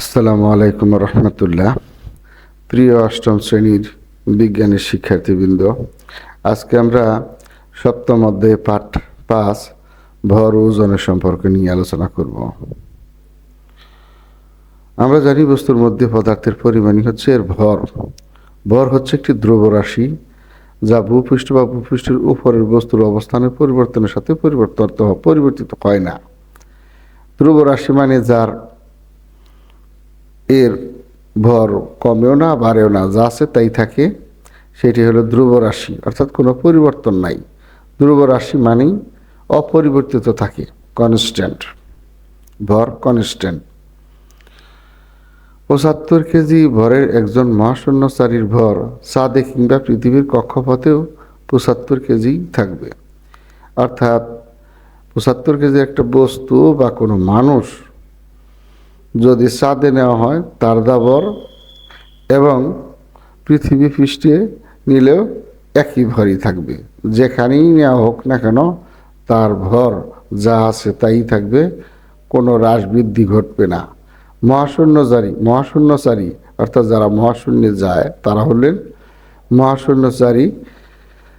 আসসালামু আলাইকুম রহমতুল্লাহ। প্রিয় অষ্টম শ্রেণির বিজ্ঞানের শিক্ষার্থীবৃন্দ, আজকে আমরা সপ্তম অধ্যায়ে পাঠ পাঁচ, ভর ওজনের সম্পর্কে নিয়ে আলোচনা করব। আমরা জানি বস্তুর মধ্যে পদার্থের পরিমাণই হচ্ছে এর ভর। ভর হচ্ছে একটি দ্রব্যরাশি যা ভূপৃষ্ঠ বা ভূপৃষ্ঠের উপরের বস্তুর অবস্থানের পরিবর্তনের সাথে পরিবর্তিত পরিবর্তিত হয় না। ধ্রুবরাশি মানে যার এর ভর কমেও না, বাড়েও না, যা আছে তাই থাকে। সেটি হলো ধ্রুব রাশি, অর্থাৎ কোনো পরিবর্তন নাই। ধ্রুব রাশি মানেই অপরিবর্তিত থাকে কনস্ট্যান্ট ভর কনস্ট্যান্ট পঁচাত্তর কেজি ভরের একজন মহাশূন্যচারীর ভর চাঁদে কিংবা পৃথিবীর কক্ষপথেও পঁচাত্তর কেজি থাকবে। অর্থাৎ পঁচাত্তর কেজি একটা বস্তু বা কোনো মানুষ যদি চাঁদে নেওয়া হয়, তার দাবর এবং পৃথিবী পৃষ্ঠে নিলেও একই ভরই থাকবে। যেখানেই নেওয়া হোক না কেন, তার ভর যা আছে তাই থাকবে, কোনো হ্রাস বৃদ্ধি ঘটবে না। মহাশূন্যচারী মহাশূন্যচারী, অর্থাৎ যারা মহাশূন্যে যায়, তারা হলেন মহাশূন্যচারী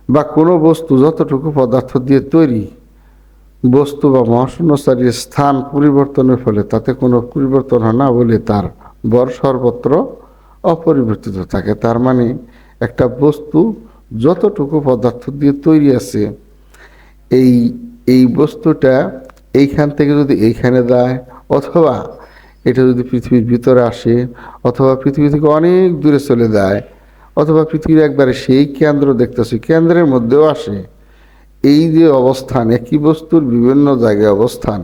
বা কোনো বস্তু যতটুকু পদার্থ দিয়ে তৈরি বস্তু বা মহাশূন্যচারীর স্থান পরিবর্তনের ফলে তাতে কোনো পরিবর্তন হয় না বলে তার বর সর্বত্র অপরিবর্তিত থাকে। তার মানে একটা বস্তু যতটুকু পদার্থ দিয়ে তৈরি আছে, এই এই বস্তুটা এইখান থেকে যদি এইখানে যায়, অথবা এটা যদি পৃথিবীর ভিতরে আসে, অথবা পৃথিবী থেকে অনেক দূরে চলে যায়, অথবা পৃথিবীর একবারে সেই কেন্দ্র দেখতেছি, কেন্দ্রের মধ্যেও আসে এই যে অবস্থান, একই বস্তুর বিভিন্ন জায়গায় অবস্থান,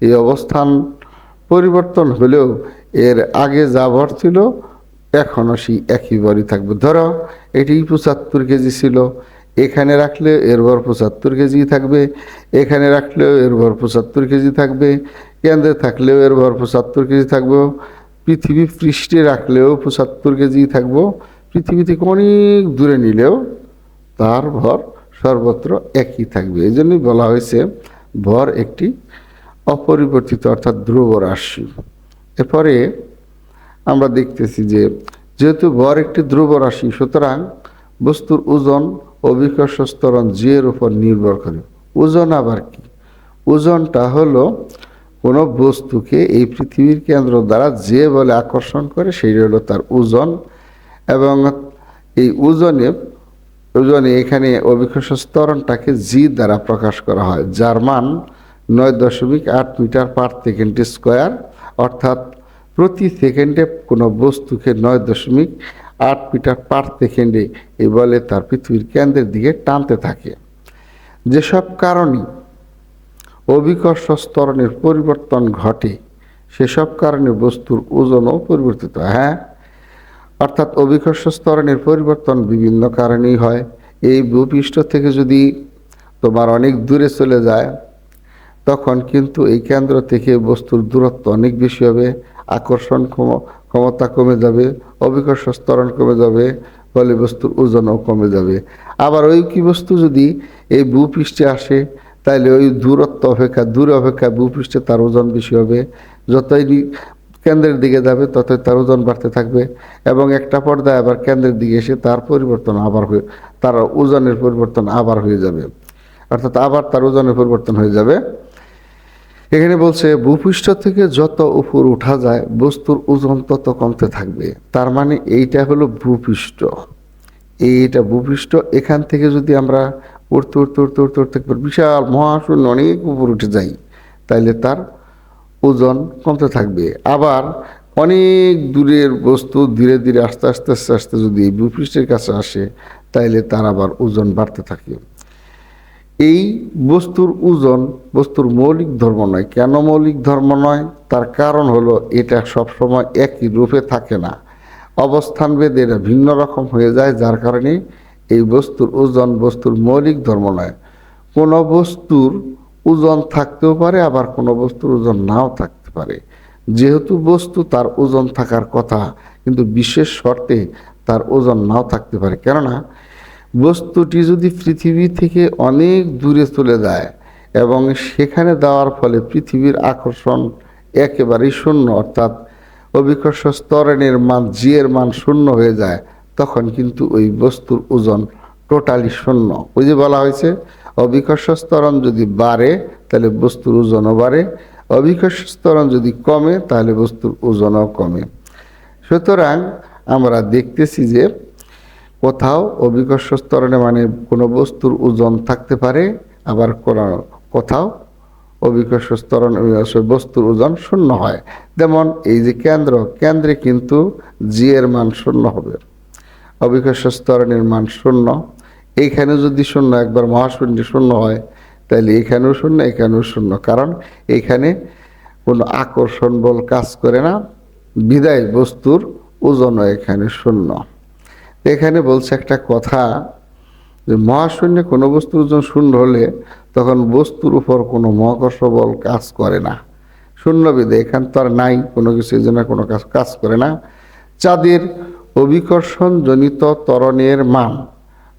এই অবস্থান পরিবর্তন হলেও এর আগে যা ভর ছিল, এখনও সেই একই ভরই থাকবে। ধরো এটি পঁচাত্তর কেজি ছিল, এখানে রাখলে এর ভর পঁচাত্তর কেজি থাকবে, এখানে রাখলেও এর ভর পঁচাত্তর কেজি থাকবে, কেন্দ্রে থাকলেও এর ভর পঁচাত্তর কেজি থাকবে, পৃথিবী পৃষ্ঠে রাখলেও পঁচাত্তর কেজি থাকব পৃথিবী থেকে অনেক দূরে নিলেও তার ভর সর্বত্র একই থাকবে। এই জন্যই বলা হয়েছে, ভর একটি অপরিবর্তিত অর্থাৎ ধ্রুব রাশি। এরপরে আমরা দেখতেছি যে, যেহেতু ভর একটি ধ্রুব রাশি, সুতরাং বস্তুর ওজন অভিকর্ষ স্তরণ জি এর উপর নির্ভর করে। ওজন আবার কি? ওজনটা হলো কোনো বস্তুকে এই পৃথিবীর কেন্দ্র দ্বারা যে বলে আকর্ষণ করে সেই হলো তার ওজন এবং এই ওজনে ওজনে এখানে অভিকর্ষ স্তরণটাকে জি দ্বারা প্রকাশ করা হয়। যার মান নয় দশমিক আট মিটার পার সেকেন্ড স্কোয়ার, অর্থাৎ প্রতি সেকেন্ডে কোনো বস্তুকে নয় দশমিক আট মিটার পার সেকেন্ডে এই বলে তার পৃথিবীর কেন্দ্রের দিকে টানতে থাকে। যেসব কারণে অভিকর্ষ স্তরণের পরিবর্তন ঘটে, সেসব কারণে বস্তুর ওজনও পরিবর্তিত হয়। হ্যাঁ অর্থাৎ অভিকর্ষ স্তরণের পরিবর্তন বিভিন্ন কারণেই হয়। এই ভূপৃষ্ঠ থেকে যদি তোমার অনেক দূরে চলে যায়, তখন কিন্তু এই কেন্দ্র থেকে বস্তুর দূরত্ব অনেক বেশি হবে। আকর্ষণ ক্ষম- ক্ষমতা কমে যাবে, অভিকর্ষ স্তরণ কমে যাবে, ফলে বস্তুর ওজনও কমে যাবে। আবার ওই কি বস্তু যদি এই ভূপৃষ্ঠে আসে তাহলে ওই দূরত্ব অপেক্ষা, দূরে অপেক্ষা ভূপৃষ্ঠে তার ওজন বেশি হবে। যতই কেন্দ্রের দিকে যাবে ততই তার ওজন বাড়তে থাকবে এবং একটা পর্দায় আবার কেন্দ্রের দিকে এসে তার পরিবর্তন আবার হয়ে, তার ওজনের পরিবর্তন আবার হয়ে যাবে। অর্থাৎ আবার তার ওজনের পরিবর্তন হয়ে যাবে। এখানে বলছে, ভূপৃষ্ঠ থেকে যত উপর উঠা যায়, বস্তুর ওজন তত কমতে থাকবে। তার মানে এইটা হলো ভূপৃষ্ঠ। এইটা ভূপৃষ্ঠ, এখান থেকে যদি আমরা উঠতে উঠতে উঠতে উঠতে উঠতে বিশাল মহাশূন্য অনেক উপর উঠে যাই, তাইলে তার ওজন কমতে থাকবে। আবার অনেক দূরের বস্তু ধীরে ধীরে আস্তে আস্তে আস্তে আস্তে যদি ভূপৃষ্ঠের কাছে আসে, তাইলে তার আবার ওজন বাড়তে থাকে। এই বস্তুর ওজন বস্তুর মৌলিক ধর্ম নয়। কেন মৌলিক ধর্ম নয়? তার কারণ হলো এটা সবসময় একই রূপে থাকে না। অবস্থান ভেদে এটা ভিন্ন রকম হয়ে যায়, যার কারণে এই বস্তুর ওজন বস্তুর মৌলিক ধর্ম নয়। কোনো বস্তুর ওজন থাকতেও পারে, আবার কোনো বস্তুর ওজন নাও থাকতে পারে। যেহেতু বস্তু তার ওজন থাকার কথা, কিন্তু বিশেষ শর্তে তার ওজন নাও থাকতে পারে। কেননা, বস্তুটি যদি পৃথিবী থেকে অনেক দূরে চলে যায় এবং সেখানে দেওয়ার ফলে পৃথিবীর আকর্ষণ একেবারেই শূন্য, অর্থাৎ অভিকর্ষ স্তরণের মান জিয়ের মান শূন্য হয়ে যায়, তখন কিন্তু ওই বস্তুর ওজন টোটালি শূন্য। ওই যে বলা হয়েছে অভিকর্ষ স্তরণ যদি বাড়ে, তাহলে বস্তুর ওজনও বাড়ে। অভিকর্ষ স্তরণ যদি কমে, তাহলে বস্তুর ওজনও কমে। সুতরাং আমরা দেখতেছি যে কোথাও অভিকর্ষ স্তরণে মানে কোনো বস্তুর ওজন থাকতে পারে, আবার কোথাও অভিকর্ষ স্তরণ বস্তুর ওজন শূন্য হয়। যেমন এই যে কেন্দ্র, কেন্দ্রে কিন্তু জি এর মান শূন্য হবে। অভিকর্ষ স্তরণের মান শূন্য। এইখানে যদি শূন্য, একবার মহাশূন্য শূন্য হয়, তাহলে এখানেও শূন্য এখানেও শূন্য। কারণ এখানে কোনো আকর্ষণ বল কাজ করে না। বিদায় বস্তুর ওজনও এখানে শূন্য। এখানে বলছে একটা কথা যে মহাশূন্যে কোনো বস্তুর ওজন শূন্য হলে তখন বস্তুর উপর কোনো মহাকর্ষ বল কাজ করে না। শূন্য বিদে এখান তো আর নাই, কোনো কিছু জন্য কোনো কাজ কাজ করে না। চাঁদের অভিকর্ষণজনিত ত্বরণের মান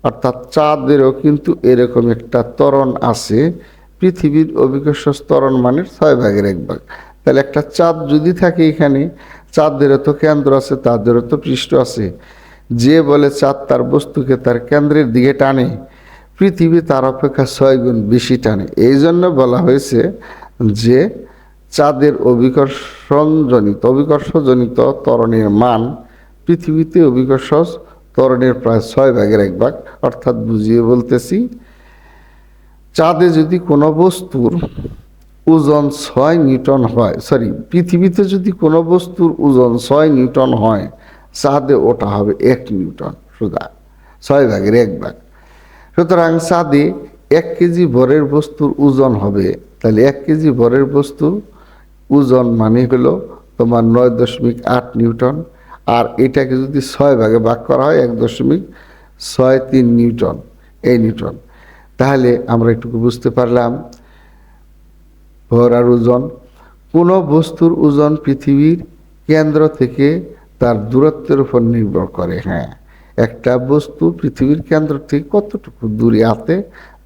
অর্থাৎ চাঁদেরও কিন্তু এরকম একটা ত্বরণ আছে, পৃথিবীর অভিকর্ষ ত্বরণ মানের ছয় ভাগের এক ভাগ। তাহলে একটা চাঁদ যদি থাকে এখানে, চাঁদেরও তো কেন্দ্র আছে, তাদেরও তো পৃষ্ঠ আছে। যে বলে চাঁদ তার বস্তুকে তার কেন্দ্রের দিকে টানে, পৃথিবী তার অপেক্ষা ছয় গুণ বেশি টানে। এই জন্য বলা হয়েছে যে চাঁদের অভিকর্ষণজনিত, অভিকর্ষজনিত ত্বরণের মান পৃথিবীতে অভিকর্ষ ত্বরণের প্রায় ছয় ভাগের এক ভাগ, অর্থাৎ বুঝিয়ে বলতেছি, চাঁদে যদি কোনো বস্তুর ওজন ছয় নিউটন হয় সরি পৃথিবীতে যদি কোনো বস্তুর ওজন ছয় নিউটন হয়, চাঁদে ওটা হবে এক নিউটন, সুদা, ছয় ভাগের এক ভাগ। সুতরাং চাঁদে এক কেজি ভরের বস্তুর ওজন হবে, তাহলে এক কেজি ভরের বস্তু ওজন মানে হলো তোমার নয় দশমিক আট নিউটন আর এটাকে যদি ছয় ভাগে ভাগ করা হয়, এক দশমিক ছয় তিন নিউটন, এই নিউটন। তাহলে আমরা একটু বুঝতে পারলাম, ভর আর ওজন, কোনো বস্তুর ওজন পৃথিবীর কেন্দ্র থেকে তার দূরত্বের উপর নির্ভর করে হ্যাঁ। একটা বস্তু পৃথিবীর কেন্দ্র থেকে কতটুকু দূরে আছে,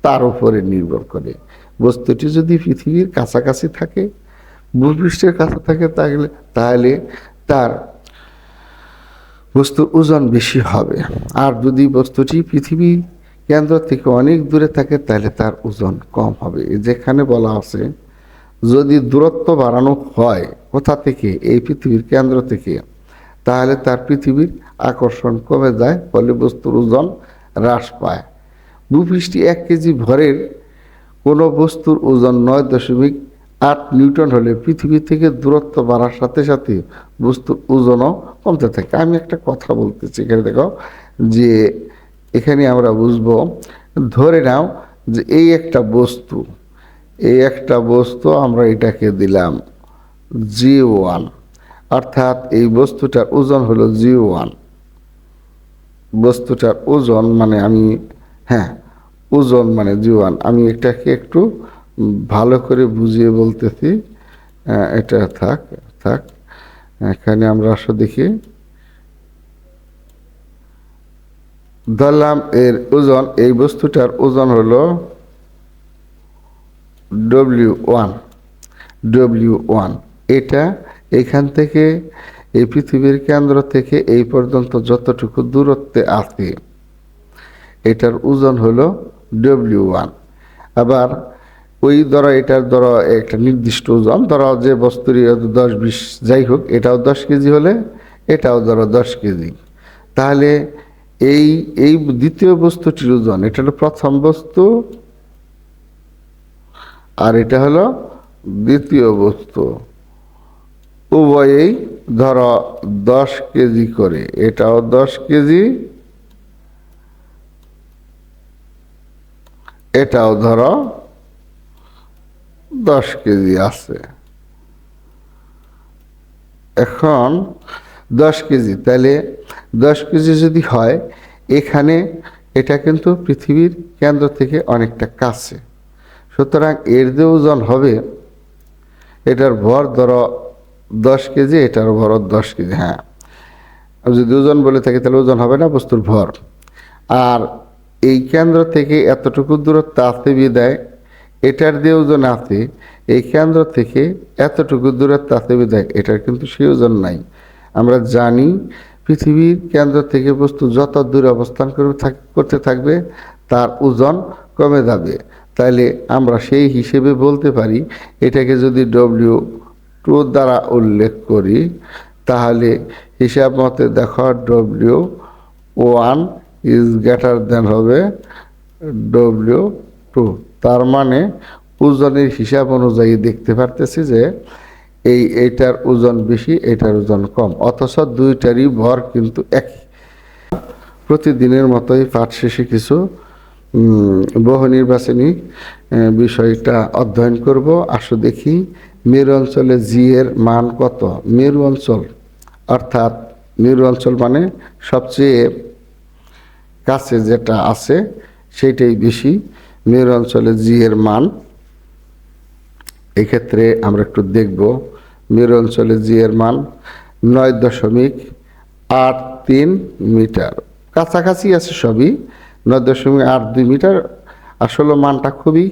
তার উপরে নির্ভর করে। বস্তুটি যদি পৃথিবীর কাছাকাছি থাকে, ভূপৃষ্ঠের কাছে থাকে তাহলে তাহলে তার বস্তুর ওজন বেশি হবে। আর যদি বস্তুটি পৃথিবী কেন্দ্র থেকে অনেক দূরে থাকে, তাহলে তার ওজন কম হবে। যেখানে বলা আছে, যদি দূরত্ব বাড়ানো হয় কোথা থেকে? এই পৃথিবীর কেন্দ্র থেকে। তাহলে তার পৃথিবীর আকর্ষণ কমে যায়, ফলে বস্তুর ওজন হ্রাস পায়। ভূপৃষ্ঠে এক কেজি ভরের কোনো বস্তুর ওজন নয় দশমিক আট নিউটন হলে পৃথিবী থেকে দূরত্ব বাড়ার সাথে সাথে বস্তুর ওজনও কমতে থাকে। আমি একটা কথা বলতেছি এখানে, দেখো, যে এখানে আমরা বুঝব, ধরে নাও যে এই একটা বস্তু, এই একটা বস্তু আমরা এটাকে দিলাম জি ওয়ান, অর্থাৎ এই বস্তুটার ওজন হলো জি ওয়ান। বস্তুটার ওজন মানে আমি হ্যাঁ ওজন মানে জি ওয়ান। আমি এটাকে একটু ভালো করে বুঝিয়ে বলতেছি এটা থাক থাক। এখানে আমরা আসো দেখি। ধরলাম এর ওজন, এই বস্তুটার ওজন হলো ডব্লিউ ওয়ান ডব্লিউ ওয়ান এটা এখান থেকে, এই পৃথিবীর কেন্দ্র থেকে এই পর্যন্ত যতটুকু দূরত্বে আছে, এটার ওজন হলো ডব্লিউ ওয়ান আবার ওই ধরো এটার ধরো একটা নির্দিষ্ট ওজন, ধরো যে বস্তুর দশ বিশ যাই হোক, এটাও দশ কেজি হলে এটাও ধরো দশ কেজি। তাহলে এই এই দ্বিতীয় বস্তুটির ওজন, এটা হলো প্রথম বস্তু আর এটা হলো দ্বিতীয় বস্তু। উভয়েই ধরো দশ কেজি করে, এটাও দশ কেজি, এটাও ধরো দশ কেজি আছে। এখন দশ কেজি, তাহলে দশ কেজি যদি হয়, এখানে এটা কিন্তু পৃথিবীর কেন্দ্র থেকে অনেকটা কাছে। সুতরাং এর যে ওজন হবে, এটার ভর ধরো দশ কেজি, এটার ভর দশ কেজি হ্যাঁ। যদি ওজন বলে থাকে, তাহলে ওজন হবে না, বস্তুর ভর। আর এই কেন্দ্র থেকে এতটুকু দূরত্ব আছে বিদায় এটার যে ওজন আছে। এই কেন্দ্র থেকে এতটুকু দূরের তাতে বিদায় এটার কিন্তু সেই ওজন নাই। আমরা জানি পৃথিবীর কেন্দ্র থেকে বস্তু যত দূরে অবস্থান করবে করতে থাকবে, তার ওজন কমে যাবে। তাইলে আমরা সেই হিসেবে বলতে পারি, এটাকে যদি ডব্লিউ টু দ্বারা উল্লেখ করি, তাহলে হিসাব মতে দেখো W one is greater than হবে ডব্লিউ টু তার মানে ওজনের হিসাব অনুযায়ী দেখতে পারতেছি যে এই এইটার ওজন বেশি এটার ওজন কম। অথচ দুইটারই ভর কিন্তু একই। প্রতিদিনের মতোই পাঠ শেষে কিছু বহু নির্বাচনী বিষয়টা অধ্যয়ন করব। আসো দেখি, মেরু অঞ্চলে জিয়ের মান কত? মেরু অঞ্চল, অর্থাৎ মেরু অঞ্চল মানে সবচেয়ে কাছে যেটা আছে, সেইটাই বেশি। মেরু অঞ্চলে জি এর মান, এক্ষেত্রে আমরা একটু দেখব মেরু অঞ্চলে জি এর মান নয় দশমিক আট তিন মিটার। কাছাকাছি আছে সবই, নয় দশমিক আট দুই মিটার। আসলে মানটা খুবই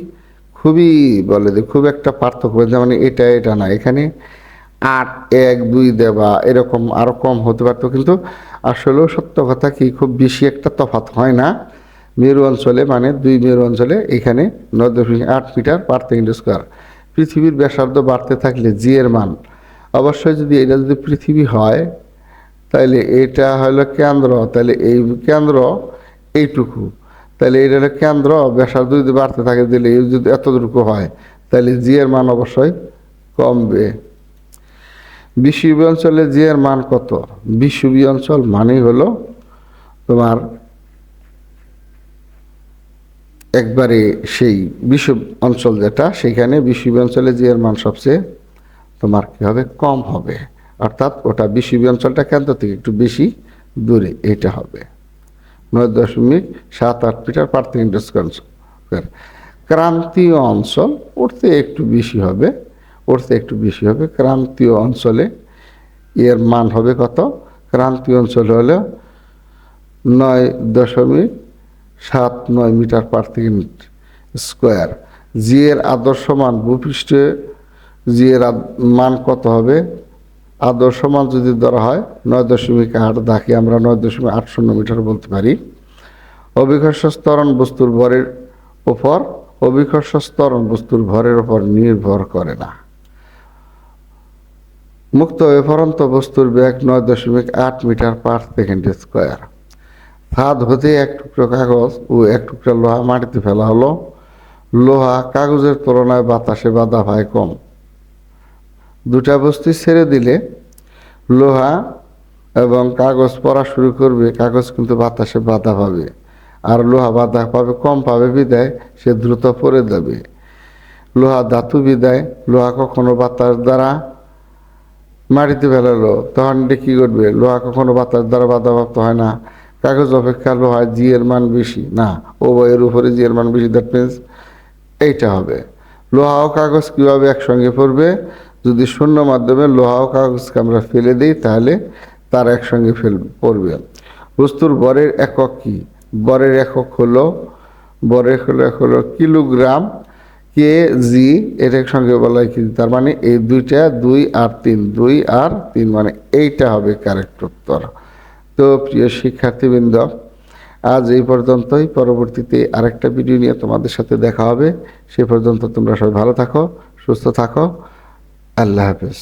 খুবই বলে যে খুব একটা পার্থক্য যেমন এটা এটা না। এখানে আট, এক, দুই দেওয়া এরকম আরও কম হতে পারতো, কিন্তু আসলেও সত্য কথা কি, খুব বেশি একটা তফাৎ হয় না। মেরু অঞ্চলে মানে দুই মেরু অঞ্চলে এখানে নয় দশমিক আট মিটার পার সেকেন্ড স্কোয়ার। পৃথিবীর ব্যাসার্ধ বাড়তে থাকলে জি এর মান। অবশ্যই যদি এটা যদি পৃথিবী হয়, তাহলে এটা হলো কেন্দ্র। তাহলে এই কেন্দ্র এইটুকু। তাহলে এটা হলো কেন্দ্র। ব্যাসার্ধ যদি বাড়তে থাকে দিলে এই যদি এতটুকু হয়, তাহলে জি এর মান অবশ্যই কমবে। বিশ্ববি অঞ্চলে জি এর মান কত? বিশ্ববি অঞ্চল মানেই হলো তোমার একবারে সেই বিশ্ব অঞ্চল যেটা, সেখানে বিশ্ববি অঞ্চলে জি এর মান সবচেয়ে তোমার কি হবে? কম হবে। অর্থাৎ ওটা বিশ্ববি অঞ্চলটা কেন্দ্র থেকে একটু বেশি দূরে এটা হবে। নয় দশমিক সাত আট মিটার পার সেকেন্ড ক্রান্তীয় অঞ্চল উঠতে একটু বেশি হবে। উঠতে একটু বেশি হবে। ক্রান্তীয় অঞ্চলে এর মান হবে কত? ক্রান্তীয় অঞ্চল হলো নয় দশমিক সাত নয় metre per second square. G এর আদর্শ মান ভূপৃষ্ঠে জি এর মান কত হবে? আদর্শ মান যদি ধরা হয় নয় দশমিক আট দাকে আমরা নয় দশমিক আট শূন্য মিটার বলতে পারি। অভিকর্ষ স্তরণ বস্তুর ভরের ওপর অভিকর্ষ স্তরণ বস্তুর ভরের ওপর নির্ভর করে না। মুক্ত পরন্ত বস্তুর ব্যাগ নয় দশমিক আট মিটার পার সেকেন্ড স্কোয়ার। ছাদ হতে এক টুকরো কাগজ ও এক টুকরা লোহা মাটিতে ফেলা হলো। লোহা কাগজের তুলনায় বাতাসে বাধা পায় কম। দুটা বস্তু ছেড়ে দিলে লোহা এবং কাগজ পড়া শুরু করবে, কাগজ কিন্তু বাতাসে বাধা পাবে। আর লোহা বাধা পাবে, কম পাবে বিদায়, সে দ্রুত পড়ে যাবে। লোহা ধাতু বিদায়, লোহা কখনো বাতাস দ্বারা মাটিতে ফেলালো, তখন কী করবে? লোহা কখনো বাতাস দ্বারা বাধাপ্রাপ্ত হয় না। কাগজ অপেক্ষা লোহা জি এর মান বেশি। না ও এর উপরে জি এর মান বেশি দ্যাট মিনস এইটা হবে। লোহা ও কাগজ কীভাবে একসঙ্গে পড়বে? যদি শূন্য মাধ্যমে লোহা ও কাগজকে আমরা ফেলে দিই, তাহলে তার একসঙ্গে ফেল, পড়বে। বস্তুর বরের একক কি? বরের একক হলো, বরের হলো হলো কিলোগ্রাম কে জি এটার সঙ্গে বলা হয় কি তার মানে এই দুইটা দুই আর তিন, দুই আর তিন মানে এইটা হবে কারেক্ট উত্তর। তো প্রিয় শিক্ষার্থীবৃন্দ, আজ এই পর্যন্তই। পরবর্তীতে আরেকটা ভিডিও নিয়ে তোমাদের সাথে দেখা হবে। সে পর্যন্ত তোমরা সবাই ভালো থাকো, সুস্থ থাকো। আল্লাহ হাফেজ।